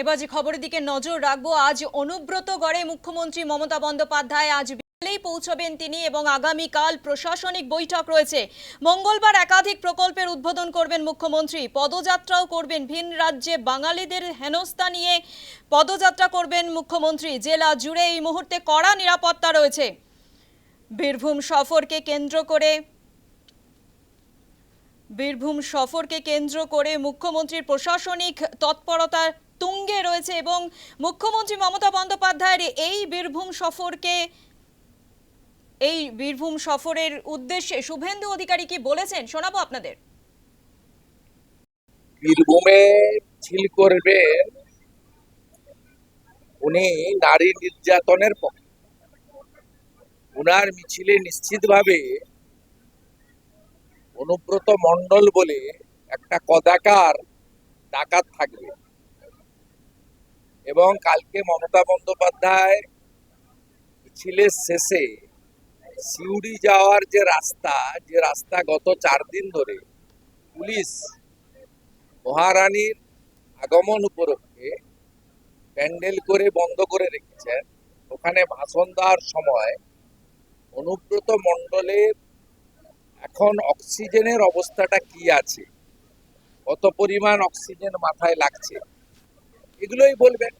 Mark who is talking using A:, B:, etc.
A: এবার যে খবরের দিকে নজর রাখব, আজ অনুব্রত গড়ে মুখ্যমন্ত্রী মমতা বন্দ্যোপাধ্যায় আজ বিকেলেই পৌঁছবেন তিনি এবং আগামীকাল প্রশাসনিক বৈঠক রয়েছে। মঙ্গলবার একাধিক প্রকল্পের উদ্বোধন করবেন মুখ্যমন্ত্রী। পদযাত্রাও করবেন ভিন রাজ্যে। বাঙালিদের হেনস্থা নিয়ে পদযাত্রা করবেন মুখ্যমন্ত্রী। জেলা জুড়ে এই মুহূর্তে কড়া নিরাপত্তা রয়েছে। বীরভূম সফরকে কেন্দ্র করে বীরভূম সফরকে কেন্দ্র করে মুখ্যমন্ত্রীর প্রশাসনিক তৎপরতা তুঙ্গে রয়েছে এবং মুখ্যমন্ত্রী মমতা বন্দ্যোপাধ্যায়ের এই বীরভূম সফরকে, এই বীরভূম সফরের উদ্দেশ্যে শুভেন্দু অধিকারী কি বলেছেন? শোনাবো আপনাদের।
B: বীরভূমে মিছিল করবেন উনি নারী নির্যাতনের পক্ষে উনার মিছিলে নিশ্চিতভাবে অনুব্রত মণ্ডল বলে একটা কদাকার ডাকাত থাকবে। এবং কালকে মমতা বন্দ্যোপাধ্যায় মিছিলের শেষে। সিউড়ি যাওয়ার যে রাস্তা যে রাস্তা গত চার দিন ধরে পুলিশ মহারানীর আগমন উপলক্ষে প্যান্ডেল করে বন্ধ করে রেখেছেন ওখানে ভাষণ দেওয়ার সময় অনুব্রত মণ্ডলের এখন অক্সিজেনের অবস্থাটা কি আছে? কত পরিমাণ অক্সিজেন মাথায় লাগছে? এগুলোই বলবেন।